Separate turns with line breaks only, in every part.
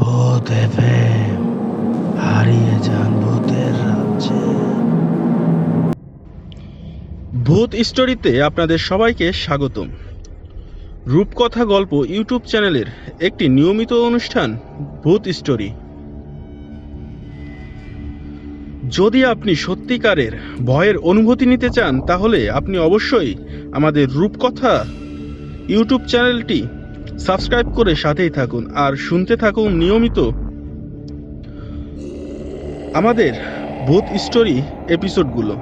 ভূত এফএম, হারিয়ে যান ভূতের রাজ্যে।
ভূত স্টোরিতে আপনাদের সবাইকে স্বাগতম। রূপকথা গল্প ইউটিউব চ্যানেলের একটি নিয়মিত অনুষ্ঠান, ভূত স্টোরি। যদি আপনি সত্যিকারের ভয়ের অনুভূতি নিতে চান, তাহলে আপনি অবশ্যই আমাদের রূপকথা ইউটিউব চ্যানেলটি সাবস্ক্রাইব করে সাথেই থাকুন আর শুনতে থাকুন নিয়মিত আমাদের ভূত স্টোরি এপিসোডগুলো।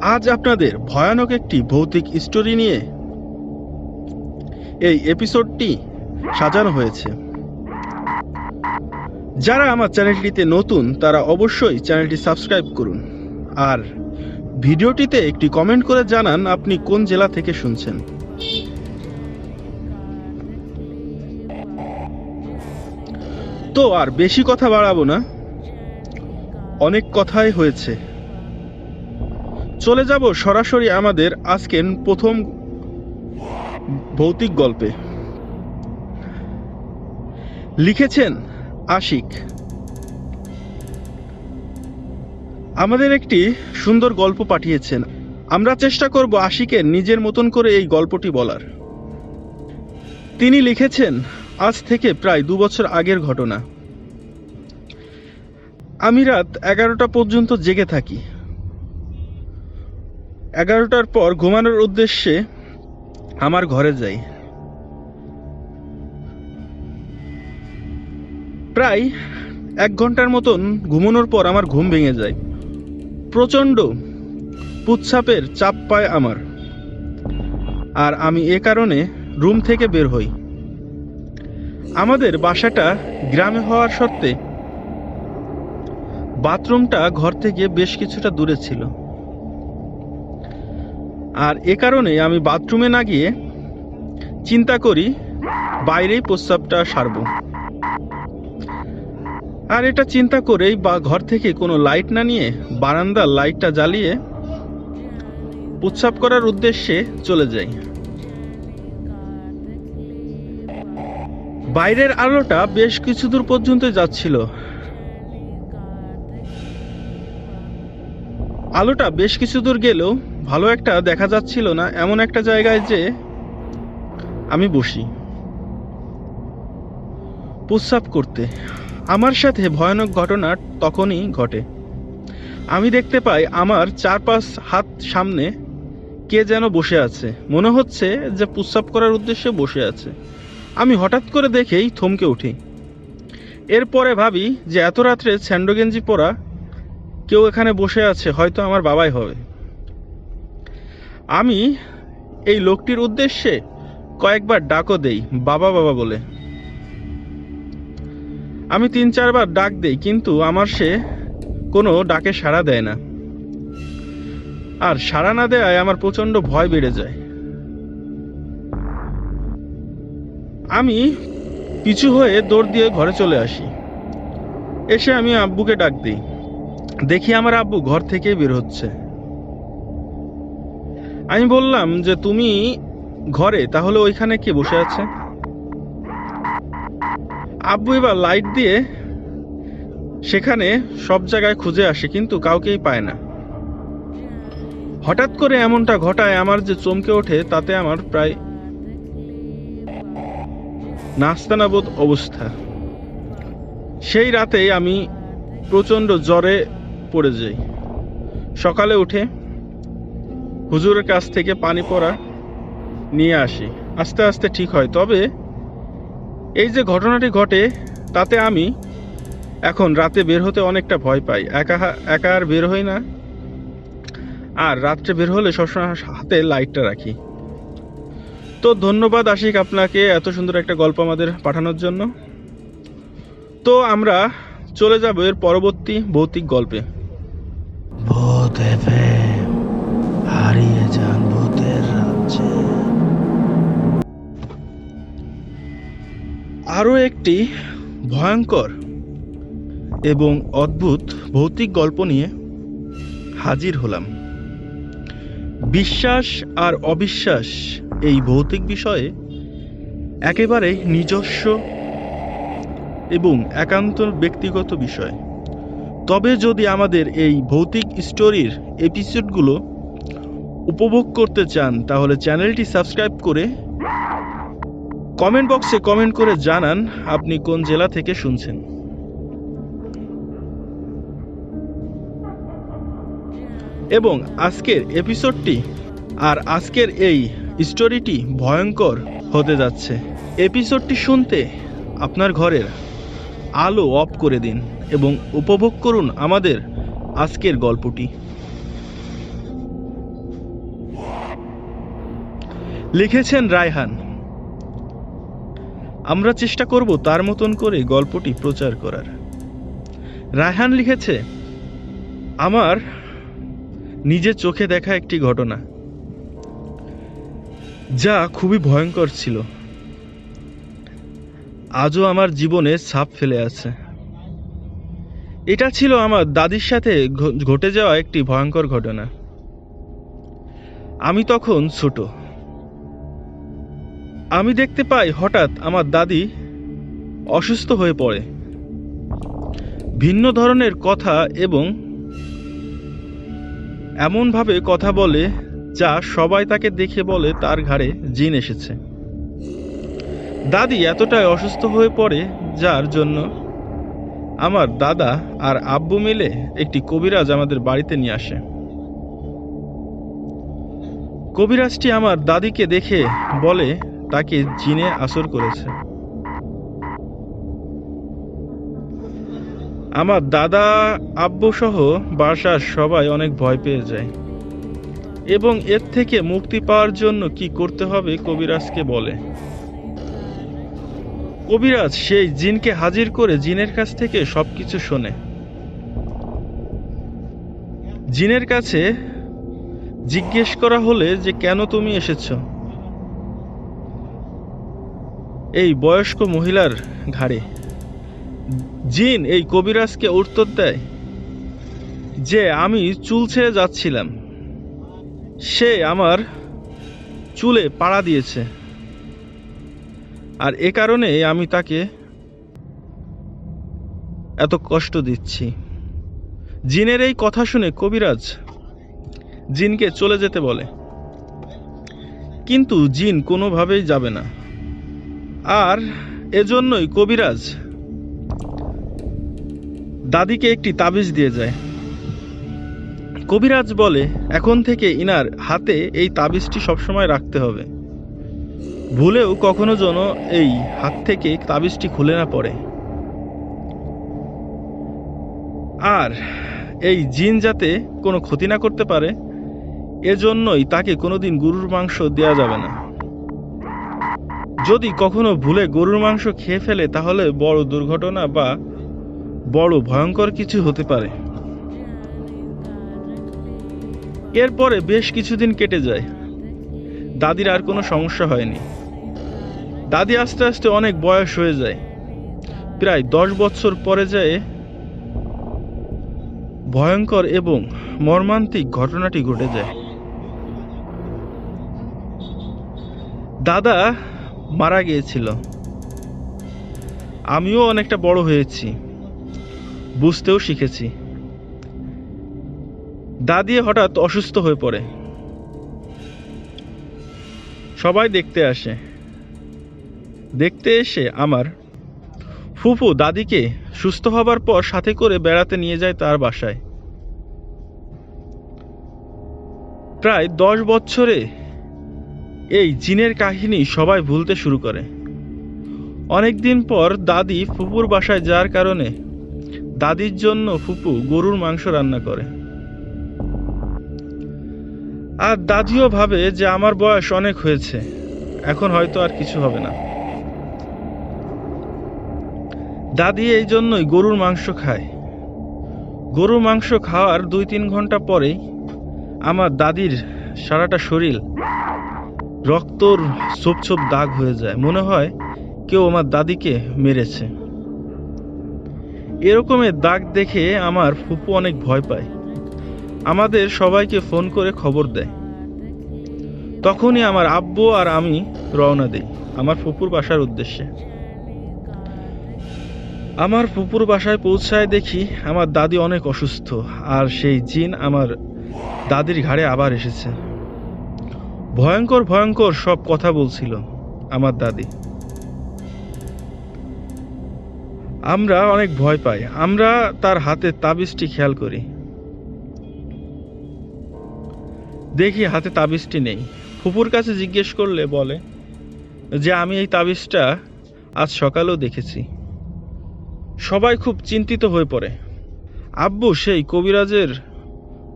আজ আপনাদের ভয়ানক একটি ভৌতিক স্টোরি নিয়ে এই এপিসোডটি সাজানো হয়েছে। যারা আমার চ্যানেলটিতে নতুন, তারা অবশ্যই চ্যানেলটি সাবস্ক্রাইব করুন। আর ভিডিওটিতে একটি কমেন্ট করে জানান আপনি কোন জেলা থেকে শুনছেন। তো আর বেশি কথা বাড়াবো না। অনেক কথাই হয়েছে। চলে যাব সরাসরি আমাদের আজকের প্রথম ভৌতিক গল্পে। লিখেছেন আশিক। আমাদের একটি সুন্দর গল্প পাঠিয়েছেন। আমরা চেষ্টা করব আশিকের নিজের মতন করে এই গল্পটি বলার। তিনি লিখেছেন, আজ থেকে প্রায় দু বছর আগের ঘটনা। আমি রাত এগারোটা পর্যন্ত জেগে থাকি। এগারোটার পর ঘুমানোর উদ্দেশ্যে আমার ঘরে যাই। প্রায় এক ঘণ্টার মতন ঘুমানোর পর আমার ঘুম ভেঙে যায়। প্রচণ্ড পুচ্ছাপের চাপ পায় আমার। আর আমি এ কারণে রুম থেকে বের হই। আমাদের বাসাটা গ্রামে হওয়ার সত্ত্বে বাথরুমটা ঘর থেকে বেশ কিছুটা দূরে ছিল। আর এ কারণে আমি বাথরুমে না গিয়ে চিন্তা করি বাইরেই প্রস্রাবটা সারব। আর এটা চিন্তা করেই বা ঘর থেকে কোনো লাইট না নিয়ে বারান্দার লাইটটা জ্বালিয়ে প্রস্রাব করার উদ্দেশ্যে চলে যাই। বাইরের আলোটা বেশ কিছু দূর পর্যন্ত যাচ্ছিল। আলোটা বেশ কিছু দূর গেলেও ভালো একটা দেখা যাচ্ছিল না, এমন একটা জায়গায় যে আমি বসি। প্রস্রাব করতে। আমার সাথে ভয়ানক ঘটনা তখনই ঘটে। আমি দেখতে পাই আমার চার পাঁচ হাত সামনে কে যেন বসে আছে। মনে হচ্ছে যে প্রস্রাব করার উদ্দেশ্যে বসে আছে। আমি হঠাৎ করে দেখেই থমকে উঠি। এরপরে ভাবি যে এত রাত্রে স্যান্ডো গেঞ্জি পরা কেউ এখানে বসে আছে, হয়তো আমার বাবাই হবে। আমি এই লোকটির উদ্দেশ্যে কয়েকবার ডাকও দেই, বাবা বাবা বলে। আমি তিন চারবার ডাক দেই, কিন্তু আমার সে কোনো ডাকে সাড়া দেয় না। আর সাড়া না দেয় আমার প্রচণ্ড ভয় বেড়ে যায়। আমি পিছু হয়ে দৌড় দিয়ে ঘরে চলে আসি। এসে আমি আব্বুকে ডাক দিই। দেখি আমার আব্বু ঘর থেকে বের হচ্ছে। আমি বললাম যে, তুমি ঘরে, তাহলে ওইখানে কে বসে আছে? আব্বু এবার লাইট দিয়ে সেখানে সব জায়গায় খুঁজে আসে, কিন্তু কাউকেই পায় না। হঠাৎ করে এমনটা ঘটায়, আমার যে চমকে ওঠে, তাতে আমার প্রায় নাস্তানাবোধ অবস্থা। সেই রাতেই আমি প্রচণ্ড জ্বরে পড়ে যাই। সকালে উঠে হুজুরের কাছ থেকে পানি পড়া নিয়ে আসি। আস্তে আস্তে ঠিক হয়, তবে এই যে ঘটনাটি ঘটে, তাতে আমি এখন রাতে বের হতে অনেকটা ভয় পাই। একা একা আর বের হই না। আর রাত্রে বের হলে সবসময় হাতে লাইটটা রাখি। তো ধন্যবাদ আশিক আপনাকে এত সুন্দর একটা গল্প আমাদের পাঠানোর জন্য। তো আমরা চলে যাব এর পরবর্তী ভৌতিক গল্পে।
হারিয়ে যান ভূতের রাজ্যে।
আরও একটি ভয়ঙ্কর এবং অদ্ভুত ভৌতিক গল্প নিয়ে হাজির হলাম। বিশ্বাস আর অবিশ্বাস এই ভৌতিক বিষয়ে একেবারে নিজস্ব এবং একান্ত ব্যক্তিগত বিষয়। তবে যদি আমাদের এই ভৌতিক স্টোরির এপিসোডগুলো উপভোগ করতে চান, তাহলে চ্যানেলটি সাবস্ক্রাইব করে কমেন্ট বক্সে কমেন্ট করে জানান আপনি কোন জেলা থেকে শুনছেন। এবং আজকের এপিসোডটি আর আজকের এই স্টোরিটি ভয়ঙ্কর হতে যাচ্ছে। এপিসোডটি শুনতে আপনার ঘরের আলো অফ করে দিন এবং উপভোগ করুন আমাদের আজকের গল্পটি। লিখেছেন রায়হান। আমরা চেষ্টা করব তার মতন করে গল্পটি প্রচার করার। রায়হান লিখেছে, আমার নিজের চোখে দেখা একটি ঘটনা, যা খুবই ভয়ঙ্কর ছিল। আজও আমার জীবনে ছাপ ফেলে আছে। এটা ছিল আমার দাদির সাথে ঘটে যাওয়া একটি ভয়ঙ্কর ঘটনা। আমি তখন ছোট। আমি দেখতে পাই হঠাৎ আমার দাদি অসুস্থ হয়ে পড়ে। ভিন্ন ধরনের কথা এবং এমনভাবে কথা বলে যা সবাই তাকে দেখে বলে তার ঘাড়ে জিন এসেছে। দাদি এতটাই অসুস্থ হয়ে পড়ে, যার জন্য আমার দাদা আর আব্বু মিলে একটি কবিরাজ আমাদের বাড়িতে নিয়ে আসে। কবিরাজটি আমার দাদিকে দেখে বলে তাকে জিনে আসর করেছে। আমার দাদা আব্বু সহ বাসার সবাই অনেক ভয় পেয়ে যায়। এবং এর থেকে মুক্তি পাওয়ার জন্য কি করতে হবে, কবিরাজকে বলে। কবিরাজ সেই জিনকে হাজির করে জিনের কাছ থেকে সবকিছু শোনে। জিনের কাছে জিজ্ঞেস করা হলে যে, কেন তুমি এসেছ? এই বয়স্ক মহিলার ঘাড়ে। জিন এই কবিরাজকে উত্তর দেয় যে, আমি চুল ছেড়ে যাচ্ছিলাম। সে আমার চুলে পাড়া দিয়েছে। আর এ কারণে আমি তাকে এত কষ্ট দিচ্ছি। জিনের এই কথা শুনে কবিরাজ জিনকে চলে যেতে বলে। কিন্তু জিন কোনোভাবেই যাবে না। আর এজন্যই কবিরাজ দাদিকে একটি তাবিজ দিয়ে যায়। কবিরাজ বলে, এখন থেকে ইনার হাতে এই তাবিজটি সবসময় রাখতে হবে। ভুলেও কখনো যেন এই হাত থেকে তাবিজটি খুলে না পড়ে। আর এই জিন যাতে কোনো ক্ষতি না করতে পারে, এজন্যই তাকে কোনোদিন গরুর মাংস দেওয়া যাবে না। যদি কখনো ভুলে গরুর মাংস খেয়ে ফেলে, তাহলে বড় দুর্ঘটনা বা বড় ভয়ঙ্কর কিছু হতে পারে। এরপরে বেশ কিছুদিন কেটে যায়। দাদির আর কোনো সমস্যা হয়নি। দাদি আস্তে আস্তে অনেক বয়স হয়ে যায়। প্রায় দশ বছর পরে যায় ভয়ঙ্কর এবং মর্মান্তিক ঘটনাটি ঘটে যায়। দাদা মারা গিয়েছিল। আমিও অনেকটা বড় হয়েছি। বুঝতেও শিখেছি। দাদি হঠাৎ অসুস্থ হয়ে পড়ে। সবাই দেখতে আসে। দেখতে এসে আমার ফুফু দাদিকে সুস্থ হবার পর সাথে করে বেড়াতে নিয়ে যায় তার বাসায়। প্রায় দশ বছরে এই জিনের কাহিনী সবাই ভুলতে শুরু করে। অনেকদিন পর দাদি ফুপুর বাসায় যাওয়ার কারণে দাদির জন্য ফুপু গরুর মাংস রান্না করে। আর দাদিও ভাবে যে আমার বয়স অনেক হয়েছে, এখন হয়তো আর কিছু হবে না। দাদি এই জন্যই গরুর মাংস খায়। গরুর মাংস খাওয়ার দুই তিন ঘণ্টা পরেই আমার দাদির সারাটা শরীর রক্তর ছোপ ছোপ দাগ হয়ে যায়। মনে হয় কেউ আমার দাদিকে মেরেছে। এরকমের দাগ দেখে আমার ফুপু অনেক ভয় পায়। আমাদের সবাইকে ফোন করে খবর দেয়। তখনই আমার আব্বু আর আমি রওনা দিই আমার ফুপুর বাসার উদ্দেশ্যে। আমার ফুপুর বাসায় পৌঁছায় দেখি আমার দাদি অনেক অসুস্থ আর সেই জিন আমার দাদির ঘাড়ে আবার এসেছে। ভয়ঙ্কর ভয়ঙ্কর সব কথা বলছিল আমার দাদি। আমরা অনেক ভয় পাই। আমরা তার হাতে তাবিজটি খেয়াল করি। দেখি হাতে তাবিজটি নেই। ফুপুর কাছে জিজ্ঞেস করলে বলে যে, আমি এই তাবিজটা আজ সকালেও দেখেছি। সবাই খুব চিন্তিত হয়ে পড়ে। আব্বু সেই কবিরাজের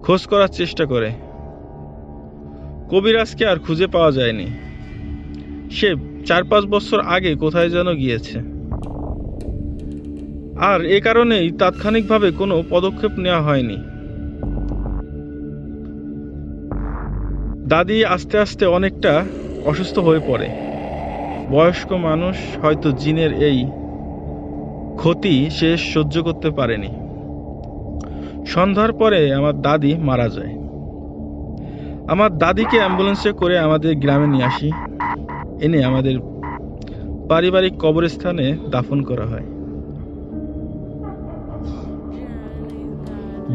খোঁজ করার চেষ্টা করে। কবিরাজকে আর খুঁজে পাওয়া যায়নি। সে চার পাঁচ বছর আগে কোথায় যেন গিয়েছে। আর এ কারণেই তাৎক্ষণিকভাবে কোনো পদক্ষেপ নেওয়া হয়নি। দাদি আস্তে আস্তে অনেকটা অসুস্থ হয়ে পড়ে। বয়স্ক মানুষ হয়তো জিনের এই ক্ষতি সে সহ্য করতে পারেনি। সন্ধ্যার পরে আমার দাদি মারা যায়। আমার দাদিকে অ্যাম্বুলেন্সে করে আমাদের গ্রামে নিয়ে আসি। এনে আমাদের পারিবারিক কবরস্থানে দাফন করা হয়।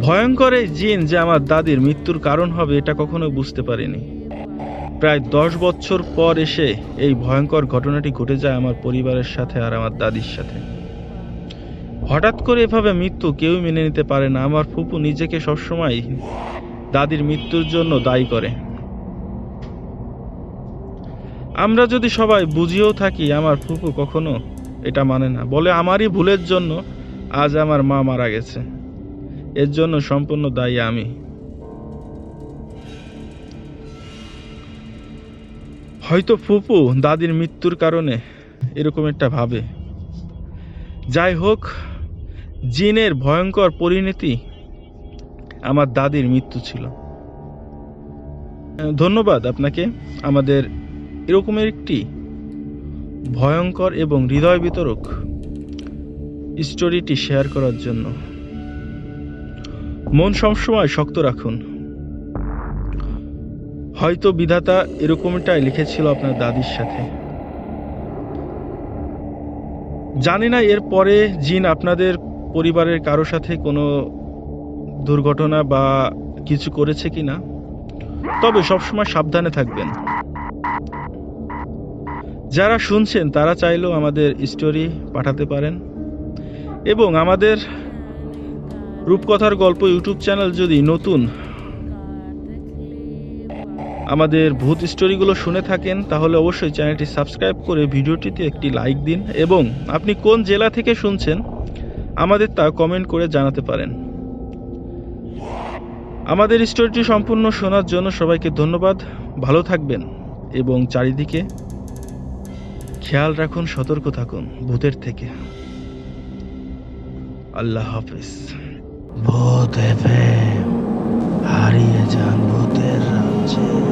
ভয়ঙ্কর এই জিন যে আমার দাদির মৃত্যুর কারণ হবে এটা কখনো বুঝতে পারিনি। প্রায় দশ বছর পর এসে এই ভয়ঙ্কর ঘটনাটি ঘটে যায় আমার পরিবারের সাথে আর আমার দাদির সাথে। হঠাৎ করে এভাবে মৃত্যু কেউ মেনে নিতে পারে না। আমার ফুপু নিজেকে সবসময় দাদির মৃত্যুর জন্য দায়ী করে। আমরা যদি সবাই বুঝিয়েও থাকি, আমার ফুপু কখনো এটা মানে না। বলে, আমারই ভুলের জন্য আজ আমার মা মারা গেছে। এর জন্য সম্পূর্ণ দায়ী আমি। হয়তো ফুপু দাদির মৃত্যুর কারণে এরকম একটা ভাবে। যাই হোক, জিনের ভয়ঙ্কর পরিণতি আমার দাদির মৃত্যু ছিল। ধন্যবাদ আপনাকে। আমাদের এরকমের একটি ভয়ঙ্কর এবং হৃদয় বিতরক স্টোরিটি শেয়ার করার জন্য। মন সবসময় শক্ত রাখুন। হয়তো বিধাতা এরকমটাই লিখেছিল আপনার দাদির সাথে। জানি না এর পরে জিন আপনাদের পরিবারের কারও সাথে কোনো দুর্ঘটনা বা কিছু করেছে কিনা, তবে সবসময় সাবধানে থাকবেন। যারা শুনছেন, তারা চাইলেও আমাদের স্টোরি পাঠাতে পারেন। এবং আমাদের রূপকথার গল্প ইউটিউব চ্যানেল যদি নতুন, আমাদের ভূত স্টোরিগুলো শুনে থাকেন, তাহলে অবশ্যই চ্যানেলটি সাবস্ক্রাইব করে ভিডিওটিতে একটি লাইক দিন। এবং আপনি কোন জেলা থেকে শুনছেন, আমাদের তা কমেন্ট করে জানাতে পারেন। আমাদের স্টোরিটি সম্পূর্ণ শোনার জন্য সবাইকে ধন্যবাদ। ভালো থাকবেন এবং চারিদিকে খেয়াল রাখুন, সতর্ক থাকুন ভূতের থেকে। আল্লাহ হাফিজ।
ভূত হারিয়ে যান ভূতের রাজ্যে।